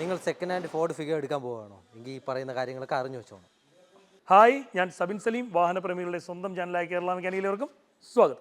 നിങ്ങൾ second hand Ford figure എടുക്കാൻ പോവുകയാണോ? എങ്കിൽ ഈ പറയുന്ന കാര്യങ്ങളൊക്കെ അറിഞ്ഞു വെച്ചോണം. ഹായ് ഞാൻ സബിൻ സലീം വാഹനപ്രേമികളുടെ സ്വന്തം ചാനലായ കേരള മെക്കാനിക്കലേവർക്കും സ്വാഗതം.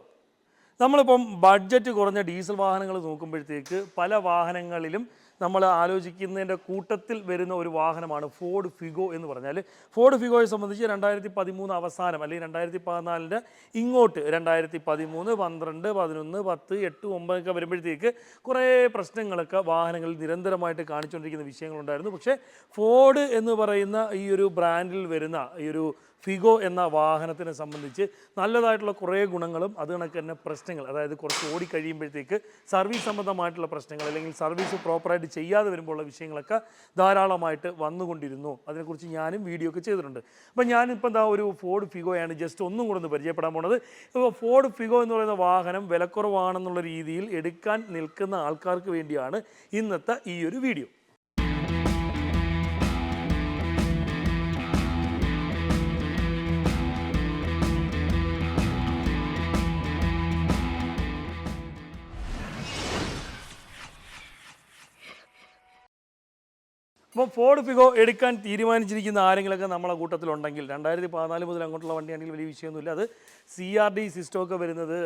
നമ്മളിപ്പം ബഡ്ജറ്റ് കുറഞ്ഞ ഡീസൽ വാഹനങ്ങൾ നോക്കുമ്പോഴത്തേക്ക് പല വാഹനങ്ങളിലും നമ്മൾ ആലോചിക്കുന്നതിന്റെ കൂട്ടത്തിൽ വരുന്ന ഒരു വാഹനമാണ് ഫോർഡ് ഫിഗോ എന്ന് പറഞ്ഞാൽ ഫോർഡ് ഫിഗോയെ സംബന്ധിച്ച് രണ്ടായിരത്തി പതിമൂന്ന് അവസാനം അല്ലെങ്കിൽ രണ്ടായിരത്തി പതിനാലിന്റെ ഇങ്ങോട്ട് രണ്ടായിരത്തി പതിമൂന്ന് പന്ത്രണ്ട് പതിനൊന്ന് പത്ത് എട്ട് ഒമ്പതൊക്കെ വരുമ്പോഴത്തേക്ക് കുറേ പ്രശ്നങ്ങളൊക്കെ വാഹനങ്ങളിൽ നിരന്തരമായിട്ട് കാണിച്ചുകൊണ്ടിരിക്കുന്ന വിഷയങ്ങളുണ്ടായിരുന്നു. പക്ഷേ ഫോർഡ് എന്ന് പറയുന്ന ഈ ഒരു ബ്രാൻഡിൽ വരുന്ന ഈ ഒരു ഫിഗോ എന്ന വാഹനത്തിനെ സംബന്ധിച്ച് നല്ലതായിട്ടുള്ള കുറേ ഗുണങ്ങളും അത് കണക്ക് തന്നെ പ്രശ്നങ്ങൾ അതായത് കുറച്ച് ഓടിക്കഴിയുമ്പോഴത്തേക്ക് സർവീസ് സംബന്ധമായിട്ടുള്ള പ്രശ്നങ്ങൾ അല്ലെങ്കിൽ സർവീസ് പ്രോപ്പറായിട്ട് ചെയ്യാതെ വരുമ്പോഴുള്ള വിഷയങ്ങളൊക്കെ ധാരാളമായിട്ട് വന്നുകൊണ്ടിരുന്നു. അതിനെക്കുറിച്ച് ഞാനും വീഡിയോ ഒക്കെ ചെയ്തിട്ടുണ്ട്. അപ്പോൾ ഞാനിപ്പോൾ എന്താ ഒരു ഫോർഡ് ഫിഗോയാണ് ജസ്റ്റ് ഒന്നും കൂടെ ഒന്ന് പരിചയപ്പെടാൻ പോണത്. ഇപ്പോൾ ഫോർഡ് ഫിഗോ എന്ന് പറയുന്ന വാഹനം വിലക്കുറവാണെന്നുള്ള രീതിയിൽ എടുക്കാൻ നിൽക്കുന്ന ആൾക്കാർക്ക് വേണ്ടിയാണ് ഇന്നത്തെ ഈ ഒരു വീഡിയോ. അപ്പോൾ ഫോർഡ് ഫിഗോ എടുക്കാൻ തീരുമാനിച്ചിരിക്കുന്ന ആരെങ്കിലൊക്കെ നമ്മളെ കൂട്ടത്തിലുണ്ടെങ്കിൽ രണ്ടായിരത്തി പതിനാല് മുതൽ അങ്ങോട്ടുള്ള വണ്ടിയാണെങ്കിൽ വലിയ വിഷയമൊന്നുമില്ല. അത് സി ആർ ഡി സിസ്റ്റമൊക്കെ വരുന്നത്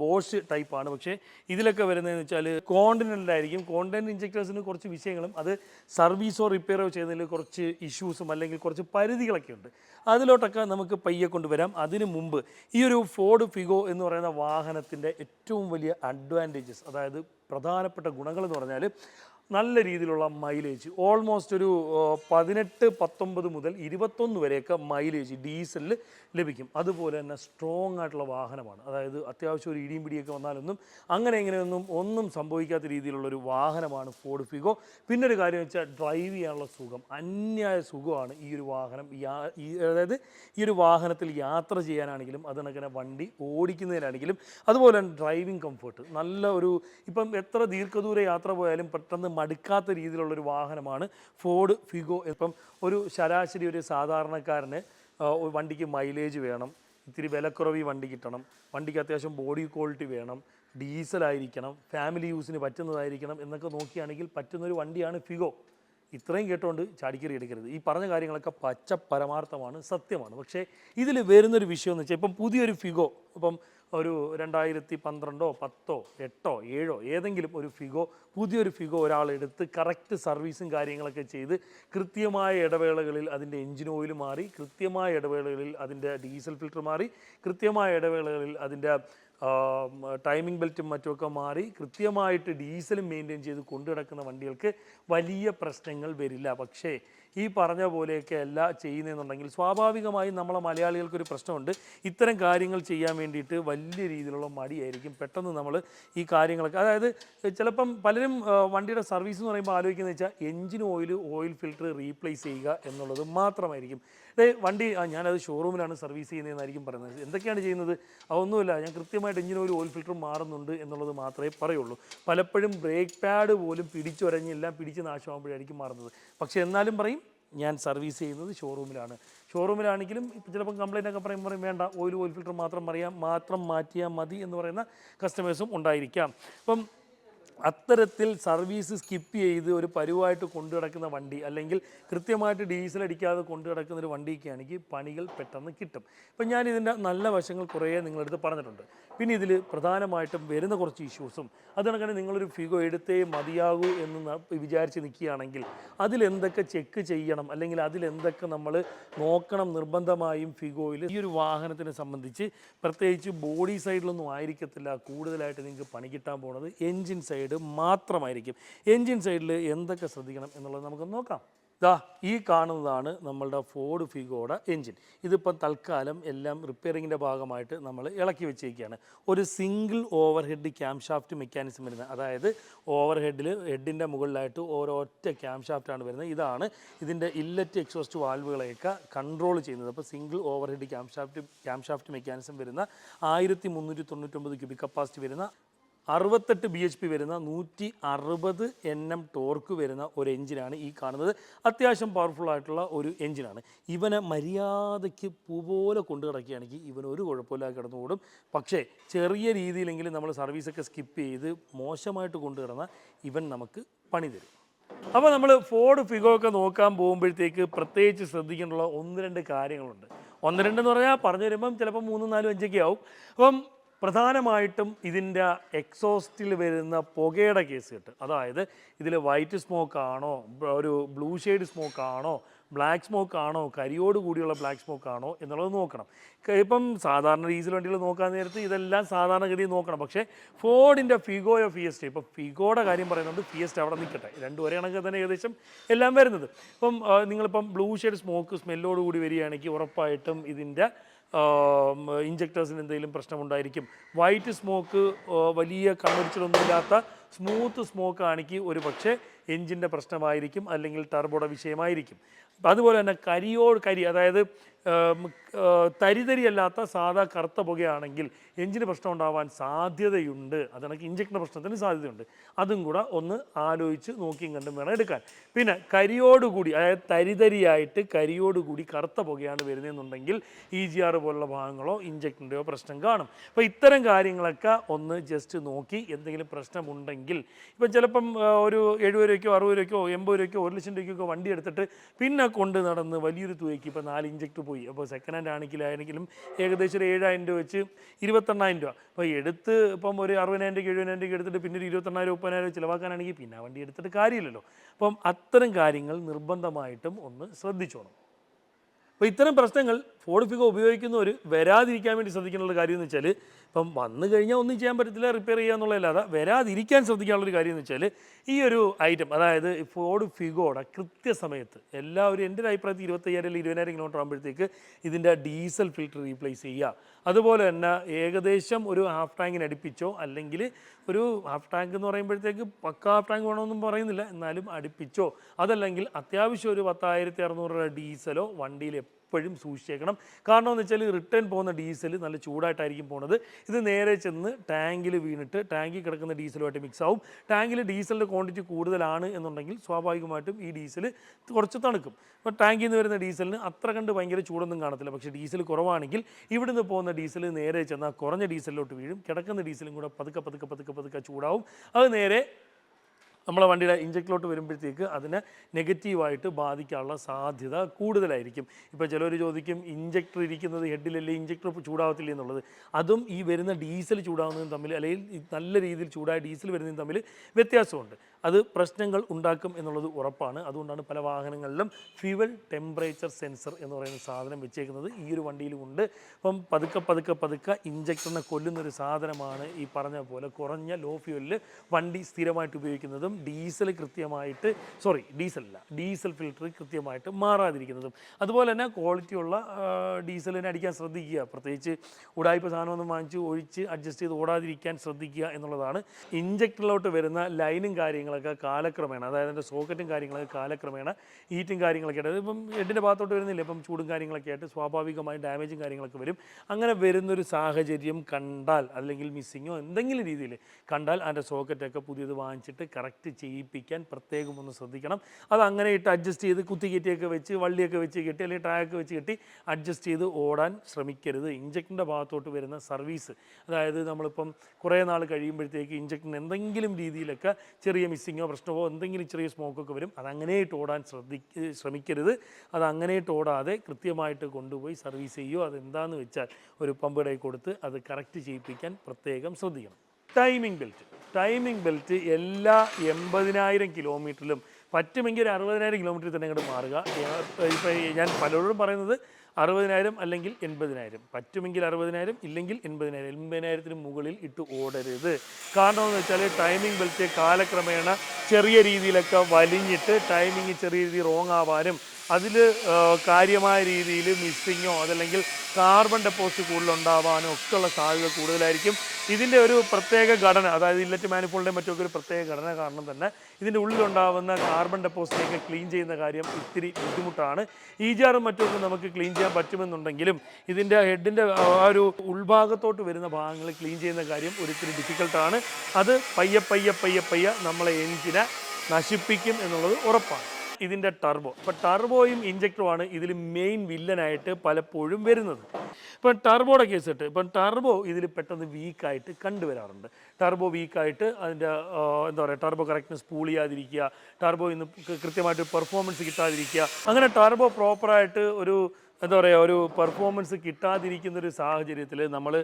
ബോഷ് ടൈപ്പാണ് പക്ഷേ ഇതിലൊക്കെ വരുന്നതെന്ന് വെച്ചാൽ കോണ്ടിനന്റ് ആയിരിക്കും. കോണ്ടിനെന്റ് ഇഞ്ചക്ടേഴ്സിന് കുറച്ച് വിഷയങ്ങളും അത് സർവീസോ റിപ്പയറോ ചെയ്യുന്നതിൽ കുറച്ച് ഇഷ്യൂസും അല്ലെങ്കിൽ കുറച്ച് പരിധികളൊക്കെ ഉണ്ട്. അതിലോട്ടൊക്കെ നമുക്ക് പയ്യെ കൊണ്ടുവരാം. അതിനു മുമ്പ് ഈ ഒരു ഫോർഡ് ഫിഗോ എന്ന് പറയുന്ന വാഹനത്തിന്റെ ഏറ്റവും വലിയ അഡ്വാന്റേജസ് അതായത് പ്രധാനപ്പെട്ട ഗുണങ്ങൾ എന്ന് പറഞ്ഞാൽ നല്ല രീതിയിലുള്ള മൈലേജ്. ഓൾമോസ്റ്റ് ഒരു പതിനെട്ട് പത്തൊമ്പത് മുതൽ ഇരുപത്തൊന്ന് വരെയൊക്കെ മൈലേജ് ഡീസലിൽ ലഭിക്കും. അതുപോലെ തന്നെ സ്ട്രോങ് ആയിട്ടുള്ള വാഹനമാണ്. അതായത് അത്യാവശ്യം ഒരു ഇടിയും പിടിയൊക്കെ വന്നാലൊന്നും അങ്ങനെ ഇങ്ങനെയൊന്നും ഒന്നും സംഭവിക്കാത്ത രീതിയിലുള്ളൊരു വാഹനമാണ് ഫോർഡ് ഫിഗോ പിന്നെ ഒരു കാര്യം വെച്ചാൽ ഡ്രൈവ് ചെയ്യാനുള്ള സുഖം അന്യായ സുഖമാണ് ഈ ഒരു വാഹനം. അതായത് ഈ ഒരു വാഹനത്തിൽ യാത്ര ചെയ്യാനാണെങ്കിലും അത് വണ്ടി ഓടിക്കുന്നതിനാണെങ്കിലും അതുപോലെ തന്നെ ഡ്രൈവിംഗ് കംഫർട്ട് നല്ല ഒരു ഇപ്പം എത്ര ദീർഘദൂര യാത്ര പോയാലും പെട്ടെന്ന് മടുക്കാത്ത രീതിയിലുള്ള ഒരു വാഹനമാണ് ഫോർഡ് ഫിഗോ ഇപ്പം ഒരു ശരാശരി ഒരു സാധാരണക്കാരന് വണ്ടിക്ക് മൈലേജ് വേണം ഇത്തിരി വിലക്കുറവ് വണ്ടി കിട്ടണം വണ്ടിക്ക് അത്യാവശ്യം ബോഡി ക്വാളിറ്റി വേണം ഡീസലായിരിക്കണം ഫാമിലി യൂസിന് പറ്റുന്നതായിരിക്കണം എന്നൊക്കെ നോക്കിയാണെങ്കിൽ പറ്റുന്നൊരു വണ്ടിയാണ് ഫിഗോ ഇത്രയും കേട്ടുകൊണ്ട് ചാടിക്കറി എടുക്കരുത്. ഈ പറഞ്ഞ കാര്യങ്ങളൊക്കെ പച്ച പരമാർത്ഥമാണ് സത്യമാണ്. പക്ഷേ ഇതിൽ വരുന്നൊരു വിഷയം എന്ന് വെച്ചാൽ ഇപ്പം പുതിയൊരു ഫിഗോ ഇപ്പം ഒരു രണ്ടായിരത്തി പന്ത്രണ്ടോ പത്തോ എട്ടോ ഏഴോ ഏതെങ്കിലും ഒരു ഫിഗോ പുതിയൊരു ഫിഗോ ഒരാൾ എടുത്ത് കറക്റ്റ് സർവീസും കാര്യങ്ങളൊക്കെ ചെയ്ത് കൃത്യമായ ഇടവേളകളിൽ അതിന്റെ എഞ്ചിൻ ഓയിൽ മാറി കൃത്യമായ ഇടവേളകളിൽ അതിന്റെ ഡീസൽ ഫിൽറ്റർ മാറി കൃത്യമായ ഇടവേളകളിൽ അതിന്റെ ടൈമിംഗ് ബെൽറ്റും മറ്റുമൊക്കെ മാറി കൃത്യമായിട്ട് ഡീസലും മെയിന്റെയിൻ ചെയ്ത് കൊണ്ടു വണ്ടികൾക്ക് വലിയ പ്രശ്നങ്ങൾ വരില്ല. പക്ഷേ ഈ പറഞ്ഞ പോലെയൊക്കെ അല്ല ചെയ്യുന്നതെന്നുണ്ടെങ്കിൽ സ്വാഭാവികമായും നമ്മളെ മലയാളികൾക്കൊരു പ്രശ്നമുണ്ട്. ഇത്തരം കാര്യങ്ങൾ ചെയ്യാൻ വേണ്ടിയിട്ട് വലിയ രീതിയിലുള്ള മടിയായിരിക്കും. പെട്ടെന്ന് നമ്മൾ ഈ കാര്യങ്ങളൊക്കെ അതായത് ചിലപ്പം പലരും വണ്ടിയുടെ സർവീസ് എന്ന് പറയുമ്പോൾ ആലോചിക്കുന്നത് വെച്ചാൽ engine oil oil filter replace ചെയ്യുക എന്നുള്ളത് മാത്രമായിരിക്കും. വണ്ടി ഞാനത് ഷോറൂമിലാണ് സർവീസ് ചെയ്യുന്നതെന്നായിരിക്കും പറയുന്നത്. എന്തൊക്കെയാണ് ചെയ്യുന്നത്? അതൊന്നുമില്ല ഞാൻ കൃത്യമായിട്ട് എഞ്ചിൻ ഓയിൽ ഓയിൽ ഫിൽറ്റർ മാറുന്നുണ്ട് എന്നുള്ളത് മാത്രമേ പറയുള്ളൂ. പലപ്പോഴും ബ്രേക്ക് പാഡ് പോലും പിടിച്ചൊരഞ്ഞെല്ലാം പിടിച്ച് നാശമാകുമ്പോഴായിരിക്കും മാറുന്നത്. പക്ഷേ എന്നാലും പറയും ഞാൻ സർവീസ് ചെയ്യുന്നത് ഷോറൂമിലാണ് ഷോറൂമിലാണെങ്കിലും ചിലപ്പം കംപ്ലൈന്റ് ഒക്കെ പറയുമ്പോൾ പറയും വേണ്ട ഓയിൽ ഓയിൽ ഫിൽറ്റർ മാത്രം അറിയാം മാത്രം മാറ്റിയാൽ മതി എന്ന് പറയുന്ന കസ്റ്റമേഴ്സും ഉണ്ടായിരിക്കാം. അപ്പം അത്തരത്തിൽ സർവീസ് സ്കിപ്പ് ചെയ്ത് ഒരു പരുവായിട്ട് കൊണ്ടു കിടക്കുന്ന വണ്ടി അല്ലെങ്കിൽ കൃത്യമായിട്ട് ഡീസൽ അടിക്കാതെ കൊണ്ടു കിടക്കുന്ന ഒരു വണ്ടിയൊക്കെ ആണെങ്കിൽ പണികൾ പെട്ടെന്ന് കിട്ടും. ഇപ്പം ഞാൻ ഇതിന്റെ നല്ല വശങ്ങൾ കുറേ നിങ്ങളടുത്ത് പറഞ്ഞിട്ടുണ്ട്. പിന്നെ ഇതിൽ പ്രധാനമായിട്ടും വരുന്ന കുറച്ച് ഇഷ്യൂസും അത് കണക്കാണ് നിങ്ങളൊരു ഫിഗോ എടുത്തേ മതിയാകൂ എന്ന് വിചാരിച്ച് നിൽക്കുകയാണെങ്കിൽ അതിലെന്തൊക്കെ ചെക്ക് ചെയ്യണം അല്ലെങ്കിൽ അതിലെന്തൊക്കെ നമ്മൾ നോക്കണം നിർബന്ധമായും ഫിഗോയിൽ ഈ ഒരു വാഹനത്തിനെ സംബന്ധിച്ച് പ്രത്യേകിച്ച് ബോഡി സൈഡിലൊന്നും ആയിരിക്കത്തില്ല. കൂടുതലായിട്ട് നിങ്ങൾക്ക് പണി കിട്ടാൻ പോകുന്നത് എൻജിൻ സൈഡ് മാത്രമായിരിക്കും. എൻജിൻ സൈഡിൽ എന്തൊക്കെ ശ്രദ്ധിക്കണം എന്നുള്ളത് നമുക്ക് നോക്കാം. ദാ ഈ കാണുന്നതാണ് നമ്മളുടെ ഫോർഡ് ഫിഗോയുടെ എൻജിൻ ഇതിപ്പം തൽക്കാലം എല്ലാം റിപ്പയറിങ്ങിന്റെ ഭാഗമായിട്ട് നമ്മൾ ഇളക്കി വെച്ചിരിക്കുകയാണ്. ഒരു single overhead camshaft mechanism വരുന്നത്. അതായത് ഓവർ ഹെഡിൽ ഹെഡിന്റെ മുകളിലായിട്ട് ഓരോറ്റ ക്യാം ഷാഫ്റ്റാണ് വരുന്നത്. ഇതാണ് ഇതിന്റെ ഇല്ലറ്റ് എക്സോസ്റ്റ് വാൽവുകളെയൊക്കെ കൺട്രോൾ ചെയ്യുന്നത്. അപ്പോൾ single overhead camshaft camshaft mechanism വരുന്ന ആയിരത്തി മുന്നൂറ്റി തൊണ്ണൂറ്റൊമ്പത് ക്യൂബിക് കപ്പാസിറ്റി വരുന്ന അറുപത്തെട്ട് ബി എച്ച് പി വരുന്ന നൂറ്റി അറുപത് എൻ എം ടോർക്ക് വരുന്ന ഒരു എഞ്ചിനാണ് ഈ കാണുന്നത്. അത്യാവശ്യം പവർഫുൾ ആയിട്ടുള്ള ഒരു എഞ്ചിനാണ്. ഇവനെ മര്യാദയ്ക്ക് പൂ പോലെ കൊണ്ടു കിടക്കുകയാണെങ്കിൽ ഇവൻ ഒരു കുഴപ്പമില്ലാതെ കിടന്നുകൂടും. പക്ഷേ ചെറിയ രീതിയിലെങ്കിലും നമ്മൾ സർവീസൊക്കെ സ്കിപ്പ് ചെയ്ത് മോശമായിട്ട് കൊണ്ടു കിടന്നാൽ ഇവൻ നമുക്ക് പണി തരും. അപ്പോൾ നമ്മൾ ഫോർഡ് ഫിഗോ ഒക്കെ നോക്കാൻ പോകുമ്പോഴത്തേക്ക് പ്രത്യേകിച്ച് ശ്രദ്ധിക്കേണ്ടുള്ള ഒന്ന് രണ്ട് കാര്യങ്ങളുണ്ട്. ഒന്ന് രണ്ടെന്ന് പറഞ്ഞാൽ പറഞ്ഞു വരുമ്പം ചിലപ്പോൾ മൂന്നും നാലും അഞ്ചൊക്കെ ആവും. അപ്പം പ്രധാനമായിട്ടും ഇതിന്റെ എക്സോസ്റ്റിൽ വരുന്ന പുകയുടെ കേസ് കിട്ടും. അതായത് ഇതിൽ വൈറ്റ് സ്മോക്ക് ആണോ ഒരു ബ്ലൂ ഷെയ്ഡ് സ്മോക്ക് ആണോ ബ്ലാക്ക് സ്മോക്ക് ആണോ കരിയോട് കൂടിയുള്ള ബ്ലാക്ക് സ്മോക്ക് ആണോ എന്നുള്ളത് നോക്കണം. ഇപ്പം സാധാരണ ഡീസൽ വണ്ടികൾ നോക്കാൻ നേരത്ത് ഇതെല്ലാം സാധാരണഗതിയിൽ നോക്കണം. പക്ഷേ ഫോർഡിന്റെ ഫിഗോയോ ഫിയസ്റ്റ് ഇപ്പം ഫിഗോയുടെ കാര്യം പറയുന്നത് ഫിയസ്റ്റ് അവിടെ നിൽക്കട്ടെ. രണ്ടും ഒരേ കണക്ക് തന്നെ ഏകദേശം എല്ലാം വരുന്നത്. ഇപ്പം നിങ്ങളിപ്പം ബ്ലൂ ഷെയ്ഡ് സ്മോക്ക് സ്മെല്ലോട് കൂടി വരികയാണെങ്കിൽ ഉറപ്പായിട്ടും ഇതിന്റെ ഇഞ്ചക്ടേഴ്സിന് എന്തെങ്കിലും പ്രശ്നമുണ്ടായിരിക്കും. വൈറ്റ് സ്മോക്ക് വലിയ കണ്ണൊരിച്ചിലൊന്നുമില്ലാത്ത സ്മൂത്ത് സ്മോക്ക് ആണെങ്കിൽ ഒരു പക്ഷേ എഞ്ചിന്റെ പ്രശ്നമായിരിക്കും അല്ലെങ്കിൽ ടർബോയുടെ വിഷയമായിരിക്കും. അതുപോലെ തന്നെ കരിയോട് കരി അതായത് തരിതരിയല്ലാത്ത സാധാ കറുത്ത പുകയാണെങ്കിൽ എഞ്ചിന് പ്രശ്നം ഉണ്ടാവാൻ സാധ്യതയുണ്ട്. കണക്ക് ഇഞ്ചക്ഷൻ പ്രശ്നത്തിന് സാധ്യതയുണ്ട്. അതും കൂടെ ഒന്ന് ആലോചിച്ച് നോക്കിയും കണ്ടും വേണം എടുക്കാൻ. പിന്നെ കരിയോടുകൂടി അതായത് തരിതരിയായിട്ട് കരിയോടുകൂടി കറുത്ത പുകയാണ് വരുന്നതെന്നുണ്ടെങ്കിൽ ഇ ജി ആർ പോലുള്ള ഭാഗങ്ങളോ ഇഞ്ചക്ഷന്റെയോ പ്രശ്നം കാണും. അപ്പോൾ ഇത്തരം കാര്യങ്ങളൊക്കെ ഒന്ന് ജസ്റ്റ് നോക്കി എന്തെങ്കിലും പ്രശ്നമുണ്ടെങ്കിൽ ഇപ്പം ചിലപ്പം ഒരു എഴുപത് രൂപയ്ക്കോ അറുപത് രൂപയ്ക്കോ എൺപത് രൂപയ്ക്കോ ഒരു ലക്ഷം രൂപയ്ക്കോ വണ്ടി എടുത്തിട്ട് പിന്നെ കൊണ്ട് നടന്ന് വലിയൊരു തുകയ്ക്ക് ഇപ്പോൾ നാല് ഇഞ്ചക്ട് പോയി. അപ്പോൾ സെക്കൻഡ് ഹാൻഡ് ആണെങ്കിലാണെങ്കിലും ഏകദേശം ഒരു ഏഴായിരം രൂപ വെച്ച് ഇരുപത്തെണ്ണായിരം രൂപ. അപ്പോൾ എടുത്ത് ഇപ്പം ഒരു അറുപതിനായിരം രൂപ എഴുപതിനായിരം രൂപ എടുത്തിട്ട് പിന്നെ ഒരു ഇരുപത്തെണ്ണായിരം മുപ്പതിനായിരം രൂപ ചിലവാക്കാനാണെങ്കിൽ പിന്നെ വണ്ടി എടുത്തിട്ട് കാര്യമില്ലല്ലോ. അപ്പം അത്തരം കാര്യങ്ങൾ നിർബന്ധമായിട്ടും ഒന്ന് ശ്രദ്ധിച്ചോണം. അപ്പോൾ ഇത്തരം പ്രശ്നങ്ങൾ ഫിഗോ ഉപയോഗിക്കുന്നവർ വരാതിരിക്കാൻ വേണ്ടി ശ്രദ്ധിക്കാനുള്ള കാര്യം എന്ന് വെച്ചാൽ ഇപ്പം വന്നു കഴിഞ്ഞാൽ ഒന്നും ചെയ്യാൻ പറ്റത്തില്ല റിപ്പയർ ചെയ്യുക എന്നുള്ളതല്ലാതെ വരാതിരിക്കാൻ ശ്രദ്ധിക്കാനുള്ളൊരു കാര്യം എന്ന് വെച്ചാൽ ഈ ഒരു ഐറ്റം അതായത് ഫോർഡ് ഫിഗോടെ കൃത്യസമയത്ത് എല്ലാവരും എന്റെ ഒരു അഭിപ്രായത്തിൽ ഇരുപത്തയ്യായിരം അല്ലെങ്കിൽ ഇരുപതിനായിരം കിലോമീറ്റർ ആകുമ്പോഴത്തേക്ക് ഇതിന്റെ ഡീസൽ ഫിൽറ്റർ റീപ്ലേസ് ചെയ്യുക. അതുപോലെ തന്നെ ഏകദേശം ഒരു ഹാഫ് ടാങ്കിന് അടുപ്പിച്ചോ അല്ലെങ്കിൽ ഒരു ഹാഫ് ടാങ്ക് എന്ന് പറയുമ്പോഴത്തേക്ക് പക്ക ഹാഫ് ടാങ്ക് വേണമെന്നും പറയുന്നില്ല എന്നാലും അടുപ്പിച്ചോ. അതല്ലെങ്കിൽ അത്യാവശ്യം ഒരു പത്തായിരത്തി അറുന്നൂറ് ഡീസലോ വണ്ടിയിൽ എപ്പോഴും സൂക്ഷിച്ചേക്കണം. കാരണം എന്ന് വെച്ചാൽ റിട്ടേൺ പോകുന്ന ഡീസൽ നല്ല ചൂടായിട്ടായിരിക്കും പോകുന്നത് ഇത് നേരെ ചെന്ന് ടാങ്കിൽ വീണിട്ട് ടാങ്കിൽ കിടക്കുന്ന ഡീസലുമായിട്ട് മിക്സ് ആവും. ടാങ്കിൽ ഡീസലിന്റെ ക്വാണ്ടിറ്റി കൂടുതലാണ് എന്നുണ്ടെങ്കിൽ സ്വാഭാവികമായിട്ടും ഈ ഡീസൽ കുറച്ച് തണുക്കും. അപ്പോൾ ടാങ്കിൽ നിന്ന് വരുന്ന ഡീസലിന് അത്ര കണ്ട് ഭയങ്കര ചൂടൊന്നും കാണത്തില്ല. പക്ഷേ ഡീസൽ കുറവാണെങ്കിൽ ഇവിടുന്ന് പോകുന്ന ഡീസൽ നേരെ ചെന്നാൽ കുറഞ്ഞ ഡീസലിലോട്ട് വീഴും. കിടക്കുന്ന ഡീസലും കൂടെ പതുക്കെ പതുക്കെ പതുക്കെ പതുക്കെ ചൂടാവും. അത് നേരെ നമ്മളെ വണ്ടിയുടെ ഇഞ്ചക്റ്റിലോട്ട് വരുമ്പോഴത്തേക്ക് അതിനെ നെഗറ്റീവായിട്ട് ബാധിക്കാനുള്ള സാധ്യത കൂടുതലായിരിക്കും. ഇപ്പോൾ ചിലർ ചോദിക്കും ഇഞ്ചക്ടർ ഇരിക്കുന്നത് ഹെഡിലല്ലേ? ഇഞ്ചക്ടർ ചൂടാവത്തില്ല? എന്നുള്ളത്. അതും ഈ വരുന്ന ഡീസൽ ചൂടാവുന്നതും തമ്മിൽ അല്ലെങ്കിൽ നല്ല രീതിയിൽ ചൂടായ ഡീസൽ വരുന്നതും തമ്മിൽ വ്യത്യാസമുണ്ട്. അത് പ്രശ്നങ്ങൾ ഉണ്ടാക്കും എന്നുള്ളത് ഉറപ്പാണ്. അതുകൊണ്ടാണ് പല വാഹനങ്ങളിലും ഫ്യുവൽ ടെമ്പറേച്ചർ സെൻസർ എന്ന് പറയുന്ന സാധനം വെച്ചേക്കുന്നത് ഈ ഒരു വണ്ടിയിലും ഉണ്ട്. അപ്പം പതുക്കെ പതുക്കെ പതുക്കെ ഇഞ്ചക്ടറിനെ കൊല്ലുന്നൊരു സാധനമാണ് ഈ പറഞ്ഞ പോലെ കുറഞ്ഞ ലോ ഫ്യൂവലിൽ വണ്ടി സ്ഥിരമായിട്ട് ഉപയോഗിക്കുന്നതും ഡീസൽ കൃത്യമായിട്ട് സോറി ഡീസൽ അല്ല ഡീസൽ ഫിൽറ്റർ കൃത്യമായിട്ട് മാറാതിരിക്കുന്നതും. അതുപോലെ തന്നെ ക്വാളിറ്റിയുള്ള ഡീസലിനെ അടിക്കാൻ ശ്രദ്ധിക്കുക. പ്രത്യേകിച്ച് ഉടായ്പ സാധനമൊന്നും വാങ്ങിച്ച് ഒഴിച്ച് അഡ്ജസ്റ്റ് ചെയ്ത് ഓടാതിരിക്കാൻ ശ്രദ്ധിക്കുക എന്നുള്ളതാണ്. ഇഞ്ചക്ടറിലോട്ട് വരുന്ന ലൈനും കാര്യങ്ങളൊക്കെ കാലക്രമേണ അതായത് അതിന്റെ സോക്കറ്റും കാര്യങ്ങളൊക്കെ കാലക്രമേണ ഹീറ്റും കാര്യങ്ങളൊക്കെ ആയിട്ട് ഇപ്പം എഡിന്റെ ഭാഗത്തോട്ട് വരുന്നില്ല ഇപ്പം ചൂടും കാര്യങ്ങളൊക്കെ ആയിട്ട് സ്വാഭാവികമായി ഡാമേജും കാര്യങ്ങളൊക്കെ വരും. അങ്ങനെ വരുന്നൊരു സാഹചര്യം കണ്ടാൽ അല്ലെങ്കിൽ മിസ്സിങ്ങോ എന്തെങ്കിലും രീതിയിൽ കണ്ടാൽ അതിന്റെ സോക്കറ്റൊക്കെ പുതിയത് വാങ്ങിച്ചിട്ട് കറക്റ്റ് ചെയ്യിപ്പിക്കാൻ പ്രത്യേകം ഒന്ന് ശ്രദ്ധിക്കണം. അത് അങ്ങനെ ഇട്ട് അഡ്ജസ്റ്റ് ചെയ്ത് കുത്തിക്കയറ്റിയൊക്കെ വെച്ച് വള്ളിയൊക്കെ വെച്ച് കെട്ടി അല്ലെങ്കിൽ ടായൊക്കെ വെച്ച് കെട്ടി അഡ്ജസ്റ്റ് ചെയ്ത് ഓടാൻ ശ്രമിക്കരുത്. ഇഞ്ചക്ടിന്റെ ഭാഗത്തോട്ട് വരുന്ന സർവീസ് അതായത് നമ്മളിപ്പം കുറേ നാൾ കഴിയുമ്പോഴത്തേക്ക് ഇഞ്ചക്ടിന് എന്തെങ്കിലും രീതിയിലൊക്കെ ചെറിയ മിസ്സിങ്ങോ പ്രശ്നമോ എന്തെങ്കിലും ചെറിയ സ്മോക്കൊക്കെ വരും അത് അങ്ങനെയിട്ട് ഓടാൻ ശ്രദ്ധി ശ്രമിക്കരുത്. അത് അങ്ങനെയായിട്ട് ഓടാതെ കൃത്യമായിട്ട് കൊണ്ടുപോയി സർവീസ് ചെയ്യുമോ അതെന്താണെന്ന് വെച്ചാൽ ഒരു പമ്പിടയിൽ കൊടുത്ത് അത് കറക്റ്റ് ചെയ്യിപ്പിക്കാൻ പ്രത്യേകം ശ്രദ്ധിക്കണം. ടൈമിംഗ് ബെൽറ്റ് ടൈമിംഗ് ബെൽറ്റ് എല്ലാ എൺപതിനായിരം കിലോമീറ്ററിലും പറ്റുമെങ്കിൽ ഒരു അറുപതിനായിരം കിലോമീറ്ററിൽ തന്നെ അങ്ങോട്ട് മാറുക. ഇപ്പോൾ ഞാൻ പലരോടും പറയുന്നത് അറുപതിനായിരം അല്ലെങ്കിൽ എൺപതിനായിരം. പറ്റുമെങ്കിൽ അറുപതിനായിരം ഇല്ലെങ്കിൽ എൺപതിനായിരം. എൺപതിനായിരത്തിന് മുകളിൽ ഇട്ട് ഓടരുത്. കാരണം എന്ന് വെച്ചാൽ ടൈമിംഗ് ബെൽറ്റ് കാലക്രമേണ ചെറിയ രീതിയിലൊക്കെ വലിഞ്ഞിട്ട് ടൈമിങ് ചെറിയ രീതിയിൽ റോങ് ആവാനും അതിൽ കാര്യമായ രീതിയിൽ മിസ്സിങ്ങോ അതല്ലെങ്കിൽ കാർബൺ ഡെപ്പോസിറ്റ് കൂടുതലുണ്ടാവാനോ ഒക്കെയുള്ള സാധ്യത കൂടുതലായിരിക്കും. ഇതിന്റെ ഒരു പ്രത്യേക ഘടന അതായത് ഇല്ലറ്റ് മാനിഫോളിന്റെ മറ്റൊക്കെ ഒരു പ്രത്യേക ഘടന കാരണം തന്നെ ഇതിന്റെ ഉള്ളിലുണ്ടാവുന്ന കാർബൺ ഡെപ്പോസിറ്റൊക്കെ ക്ലീൻ ചെയ്യുന്ന കാര്യം ഇത്തിരി ബുദ്ധിമുട്ടാണ്. ഈജാറും മറ്റൊക്കെ നമുക്ക് ക്ലീൻ ചെയ്യാൻ പറ്റുമെന്നുണ്ടെങ്കിലും ഇതിന്റെ ഹെഡിന്റെ ആ ഒരു ഉൾഭാഗത്തോട്ട് വരുന്ന ഭാഗങ്ങൾ ക്ലീൻ ചെയ്യുന്ന കാര്യം ഒരിത്തിരി ഡിഫിക്കൽട്ടാണ് അത് പയ്യ പയ്യ പയ്യ പയ്യ നമ്മളെ എഞ്ചിനെ നശിപ്പിക്കും എന്നുള്ളത് ഉറപ്പാണ്. ഇതിന്റെ ടർബോ ഇപ്പം ടർബോയും ഇഞ്ചക്ടറുമാണ് ഇതിൽ മെയിൻ വില്ലനായിട്ട് പലപ്പോഴും വരുന്നത്. ഇപ്പം ടർബോയുടെ കേസ് ഇട്ട് ഇപ്പം ടർബോ ഇതിൽ പെട്ടെന്ന് വീക്കായിട്ട് കണ്ടുവരാറുണ്ട്. ടർബോ വീക്കായിട്ട് അതിന്റെ എന്താ പറയുക ടർബോ കറക്റ്റ്നെസ് പൂൾ ചെയ്യാതിരിക്കുക ടർബോ ഇന്ന് കൃത്യമായിട്ട് പെർഫോമൻസ് കിട്ടാതിരിക്കുക. അങ്ങനെ ടർബോ പ്രോപ്പറായിട്ട് ഒരു എന്താ പറയുക ഒരു പെർഫോമൻസ് കിട്ടാതിരിക്കുന്ന ഒരു സാഹചര്യത്തിൽ നമ്മൾ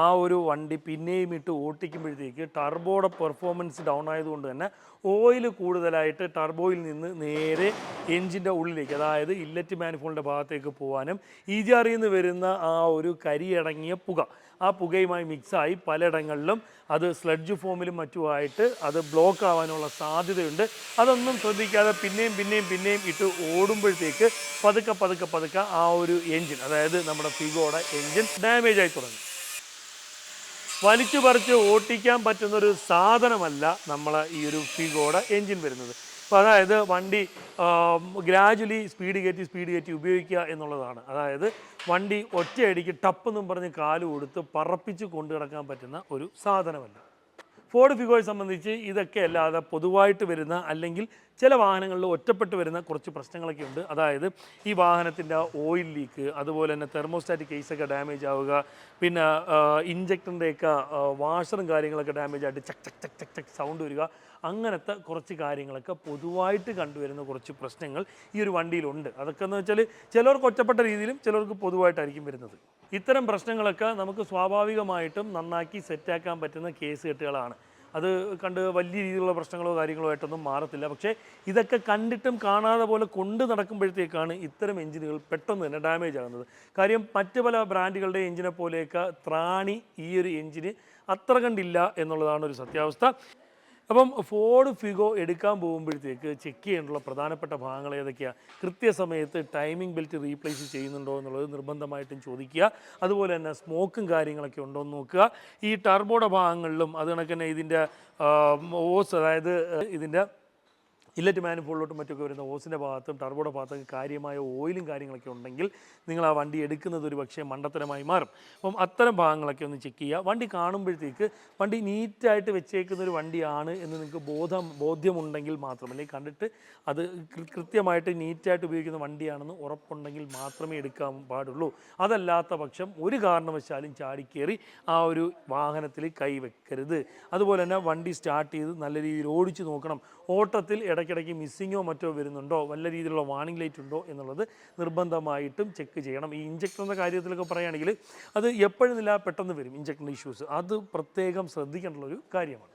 ആ ഒരു വണ്ടി പിന്നെയും ഇട്ട് ഓട്ടിക്കുമ്പോഴത്തേക്ക് ടർബോയുടെ പെർഫോമൻസ് ഡൗൺ ആയതുകൊണ്ട് തന്നെ ഓയിൽ കൂടുതലായിട്ട് ടർബോയിൽ നിന്ന് നേരെ എഞ്ചിന്റെ ഉള്ളിലേക്ക് അതായത് ഇല്ലറ്റ് മാനിഫോളിന്റെ ഭാഗത്തേക്ക് പോകാനും ഈജാറിൽ നിന്ന് വരുന്ന ആ ഒരു കരിയടങ്ങിയ പുക. ആ പുകയുമായി മിക്സായി പലയിടങ്ങളിലും അത് സ്ലഡ്ജ് ഫോമിലും മറ്റുമായിട്ട് അത് ബ്ലോക്ക് ആവാനുള്ള സാധ്യതയുണ്ട്. അതൊന്നും ശ്രദ്ധിക്കാതെ പിന്നെയും പിന്നെയും പിന്നെയും ഇട്ട് ഓടുമ്പോഴത്തേക്ക് പതുക്കെ പതുക്കെ പതുക്കെ ആ ഒരു എൻജിൻ അതായത് നമ്മുടെ ഫിഗോയുടെ എൻജിൻ ഡാമേജ് ആയി തുടങ്ങി. വലിച്ചു പറിച്ച് ഓട്ടിക്കാൻ പറ്റുന്നൊരു സാധനമല്ല നമ്മളെ ഈ ഒരു ഫിഗോയുടെ എൻജിൻ വരുന്നത്. അപ്പോൾ അതായത് വണ്ടി ഗ്രാജുവലി സ്പീഡ് കയറ്റി സ്പീഡ് കയറ്റി ഉപയോഗിക്കുക എന്നുള്ളതാണ് അതായത് വണ്ടി ഒറ്റയടിക്ക് ടപ്പെന്നും പറഞ്ഞ് കാൽ കൊടുത്ത് പറപ്പിച്ച് കൊണ്ടു കിടക്കാൻ പറ്റുന്ന ഒരു സാധനമല്ല ഫോർഡ് ഫിഗോയെ സംബന്ധിച്ച് ഇതൊക്കെ അല്ലാതെ പൊതുവായിട്ട് വരുന്ന അല്ലെങ്കിൽ ചില വാഹനങ്ങളിൽ ഒറ്റപ്പെട്ട് വരുന്ന കുറച്ച് പ്രശ്നങ്ങളൊക്കെ ഉണ്ട് അതായത് ഈ വാഹനത്തിന്റെ ഓയിൽ ലീക്ക് അതുപോലെ തന്നെ തെർമോസ്റ്റാറ്റിക് കേസൊക്കെ ഡാമേജ് ആവുക പിന്നെ ഇഞ്ചക്ടറിന്റെയൊക്കെ വാഷറും കാര്യങ്ങളൊക്കെ ഡാമേജ് ആയിട്ട് ചക് ചക് ചക് ചക് ചക് സൗണ്ട് വരിക അങ്ങനത്തെ കുറച്ച് കാര്യങ്ങളൊക്കെ പൊതുവായിട്ട് കണ്ടുവരുന്ന കുറച്ച് പ്രശ്നങ്ങൾ ഈ ഒരു വണ്ടിയിലുണ്ട്. അതൊക്കെ എന്ന് വെച്ചാൽ ചിലർക്ക് ഒറ്റപ്പെട്ട രീതിയിലും ചിലർക്ക് പൊതുവായിട്ടായിരിക്കും വരുന്നത്. ഇത്തരം പ്രശ്നങ്ങളൊക്കെ നമുക്ക് സ്വാഭാവികമായിട്ടും നന്നാക്കി സെറ്റാക്കാൻ പറ്റുന്ന കേസ് കെട്ടുകളാണ്. അത് കണ്ട് വലിയ രീതിയിലുള്ള പ്രശ്നങ്ങളോ കാര്യങ്ങളോ ആയിട്ടൊന്നും മാറത്തില്ല. പക്ഷേ ഇതൊക്കെ കണ്ടിട്ടും കാണാതെ പോലെ കൊണ്ട് നടക്കുമ്പോഴത്തേക്കാണ് ഇത്തരം എഞ്ചിനുകൾ പെട്ടെന്ന് തന്നെ ഡാമേജ് ആകുന്നത്. കാര്യം മറ്റ് പല ബ്രാൻഡുകളുടെ എഞ്ചിനെ പോലെയൊക്കെ ത്രാണി ഈ ഒരു എഞ്ചിന് അത്ര കണ്ടില്ല എന്നുള്ളതാണ് ഒരു സത്യാവസ്ഥ. അപ്പം ഫോർഡ് ഫിഗോ എടുക്കാൻ പോകുമ്പോഴത്തേക്ക് ചെക്ക് ചെയ്യേണ്ടുള്ള പ്രധാനപ്പെട്ട ഭാഗങ്ങൾ ഏതൊക്കെയാണ് കൃത്യസമയത്ത് ടൈമിംഗ് ബെൽറ്റ് റീപ്ലേസ് ചെയ്യുന്നുണ്ടോ എന്നുള്ളത് നിർബന്ധമായിട്ടും ചോദിക്കുക. അതുപോലെ തന്നെ സ്മോക്കും കാര്യങ്ങളൊക്കെ ഉണ്ടോ എന്ന് നോക്കുക. ഈ ടർബോയുടെ ഭാഗങ്ങളിലും അത് കണക്ക് തന്നെ ഇതിന്റെ ഓസ് അതായത് ഇതിന്റെ ഇല്ലറ്റ് മാനിഫോളിലോട്ടും മറ്റൊക്കെ വരുന്ന ഓസിന്റെ ഭാഗത്തും ടർബോയുടെ ഭാഗത്തൊക്കെ കാര്യമായ ഓയിലും കാര്യങ്ങളൊക്കെ ഉണ്ടെങ്കിൽ നിങ്ങൾ ആ വണ്ടി എടുക്കുന്നത് ഒരു പക്ഷേ മണ്ടത്തരമായി മാറും. അപ്പം അത്തരം ഭാഗങ്ങളൊക്കെ ഒന്ന് ചെക്ക് ചെയ്യുക. വണ്ടി കാണുമ്പോഴത്തേക്ക് വണ്ടി നീറ്റായിട്ട് വെച്ചേക്കുന്ന ഒരു വണ്ടിയാണ് എന്ന് നിങ്ങൾക്ക് ബോധം ബോധ്യമുണ്ടെങ്കിൽ മാത്രം അല്ലെങ്കിൽ കണ്ടിട്ട് അത് കൃത്യമായിട്ട് നീറ്റായിട്ട് ഉപയോഗിക്കുന്ന വണ്ടിയാണെന്ന് ഉറപ്പുണ്ടെങ്കിൽ മാത്രമേ എടുക്കാൻ പാടുള്ളൂ. അതല്ലാത്ത പക്ഷം ഒരു കാരണവശാലും ചാടിക്കേറി ആ ഒരു വാഹനത്തിൽ കൈവെക്കരുത് അതുപോലെ തന്നെ വണ്ടി സ്റ്റാർട്ട് ചെയ്ത് നല്ല രീതിയിൽ ഓടിച്ചു നോക്കണം. ഓട്ടത്തിൽ ഇടയ്ക്കിടയ്ക്ക് മിസ്സിങ്ങോ മറ്റോ വരുന്നുണ്ടോ? വല്ല രീതിയിലുള്ള വാണിംഗ് ലൈറ്റ് ഉണ്ടോ എന്നുള്ളത് നിർബന്ധമായിട്ടും ചെക്ക് ചെയ്യണം. ഈ ഇഞ്ചക്ടറിന്റെ കാര്യത്തിലൊക്കെ പറയുകയാണെങ്കിൽ അത് എപ്പോഴും നില പെട്ടെന്ന് വരും ഇഞ്ചക്ടറിന്റെ ഇഷ്യൂസ് അത് പ്രത്യേകം ശ്രദ്ധിക്കേണ്ടുള്ളൊരു കാര്യമാണ്.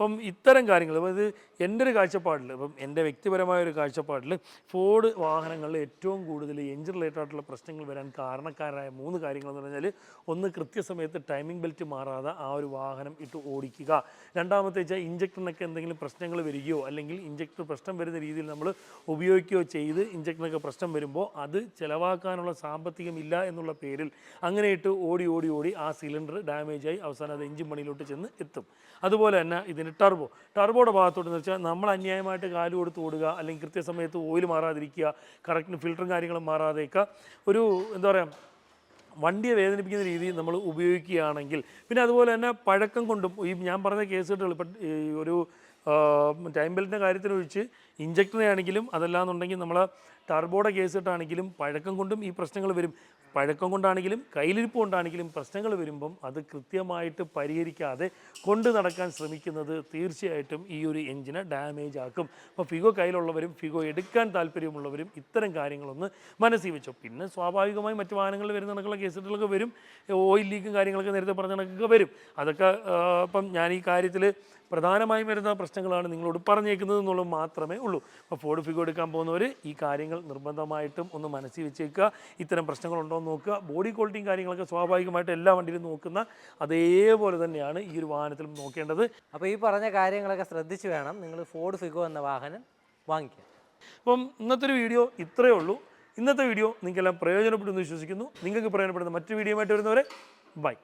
അപ്പം ഇത്തരം കാര്യങ്ങൾ അതായത് എന്റെ ഒരു കാഴ്ചപ്പാടിൽ ഇപ്പം എന്റെ വ്യക്തിപരമായ ഒരു കാഴ്ചപ്പാടിൽ ഫോർഡ് വാഹനങ്ങളിൽ ഏറ്റവും കൂടുതൽ എഞ്ചിൻ റിലേറ്റഡ് ആയിട്ടുള്ള പ്രശ്നങ്ങൾ വരാൻ കാരണക്കാരായ മൂന്ന് കാര്യങ്ങൾ എന്ന് പറഞ്ഞാൽ ഒന്ന് കൃത്യസമയത്ത് ടൈമിംഗ് ബെൽറ്റ് മാറാതെ ആ ഒരു വാഹനം ഇട്ട് ഓടിക്കുക. രണ്ടാമത്തെ വെച്ചാൽ ഇഞ്ചക്ടറിനൊക്കെ എന്തെങ്കിലും പ്രശ്നങ്ങൾ വരികയോ അല്ലെങ്കിൽ ഇഞ്ചക്ടർ പ്രശ്നം വരുന്ന രീതിയിൽ നമ്മൾ ഉപയോഗിക്കുകയോ ചെയ്ത് ഇഞ്ചക്ടറിനൊക്കെ പ്രശ്നം വരുമ്പോൾ അത് ചിലവാക്കാനുള്ള സാമ്പത്തികമില്ല എന്നുള്ള പേരിൽ അങ്ങനെ ഇട്ട് ഓടി ഓടി ഓടി ആ സിലിണ്ടർ ഡാമേജായി അവസാനം അത് എഞ്ചിൻ പണിയിലോട്ട് ചെന്ന് എത്തും. അതുപോലെ തന്നെ ഇതിന് ടർബോ. ടർബോയുടെ ഭാഗത്തോട്ട് എന്ന് വെച്ചാൽ നമ്മൾ അന്യായമായിട്ട് കാൽ കൊടുത്ത് ഓടുക അല്ലെങ്കിൽ കൃത്യസമയത്ത് ഓയിൽ മാറാതിരിക്കുക കറക്റ്റിന് ഫിൽറ്ററും കാര്യങ്ങളും മാറാതെയൊക്കെ ഒരു എന്താ പറയുക വണ്ടിയെ വേദനിപ്പിക്കുന്ന രീതി നമ്മൾ ഉപയോഗിക്കുകയാണെങ്കിൽ പിന്നെ അതുപോലെ തന്നെ പഴക്കം കൊണ്ടും ഈ ഞാൻ പറഞ്ഞ കേസുകൾ ഇപ്പം ഒരു ടൈം ബെൽറ്റിന്റെ കാര്യത്തിനൊഴിച്ച് ഇഞ്ചക്ടറിനെ ആണെങ്കിലും അതല്ലാന്നുണ്ടെങ്കിൽ നമ്മൾ ടർബോയുടെ കേസിട്ടാണെങ്കിലും പഴക്കം കൊണ്ടും ഈ പ്രശ്നങ്ങൾ വരും. പഴക്കം കൊണ്ടാണെങ്കിലും കയ്യിലിരിപ്പ് കൊണ്ടാണെങ്കിലും പ്രശ്നങ്ങൾ വരുമ്പം അത് കൃത്യമായിട്ട് പരിഹരിക്കാതെ കൊണ്ടു നടക്കാൻ ശ്രമിക്കുന്നത് തീർച്ചയായിട്ടും ഈ ഒരു എഞ്ചിനെ ഡാമേജ് ആക്കും. അപ്പോൾ ഫിഗോ കയ്യിലുള്ളവരും ഫിഗോ എടുക്കാൻ താല്പര്യമുള്ളവരും ഇത്തരം കാര്യങ്ങളൊന്ന് മനസ്സിൽ വെച്ചോ. പിന്നെ സ്വാഭാവികമായി മറ്റു വാഹനങ്ങളിൽ വരുന്ന കണക്കുള്ള കേസുകളൊക്കെ വരും. ഓയിൽ ലീക്കും കാര്യങ്ങളൊക്കെ നേരത്തെ പറഞ്ഞ കണക്കൊക്കെ വരും. അതൊക്കെ ഇപ്പം ഞാൻ ഈ കാര്യത്തിൽ പ്രധാനമായും വരുന്ന പ്രശ്നങ്ങളാണ് നിങ്ങളോട് പറഞ്ഞേക്കുന്നത് എന്നുള്ളത് മാത്രമേ ഉള്ളൂ. അപ്പോൾ ഫോർഡ് ഫിഗോ എടുക്കാൻ പോകുന്നവർ ഈ കാര്യങ്ങൾ നിർബന്ധമായിട്ടും ഒന്ന് മനസ്സിൽ വെച്ചേക്കുക. ഇത്തരം പ്രശ്നങ്ങളുണ്ടോ എന്ന് നോക്കുക. ബോഡി ക്വാളിറ്റിയും കാര്യങ്ങളൊക്കെ സ്വാഭാവികമായിട്ട് എല്ലാ വണ്ടിയിലും നോക്കുന്ന അതേപോലെ തന്നെയാണ് ഈ ഒരു വാഹനത്തിലും നോക്കേണ്ടത്. അപ്പോൾ ഈ പറഞ്ഞ കാര്യങ്ങളൊക്കെ ശ്രദ്ധിച്ച് വേണം നിങ്ങൾ ഫോർഡ് ഫിഗോ എന്ന വാഹനം വാങ്ങിക്കാൻ. അപ്പം ഇന്നത്തെ ഒരു വീഡിയോ ഇത്രയേ ഉള്ളൂ. ഇന്നത്തെ വീഡിയോ നിങ്ങൾക്കെല്ലാം പ്രയോജനപ്പെടുമെന്ന് വിശ്വസിക്കുന്നു. നിങ്ങൾക്ക് പ്രയോജനപ്പെടുന്ന മറ്റു വീഡിയോ ആയിട്ട് വരുന്നവരെ ബൈ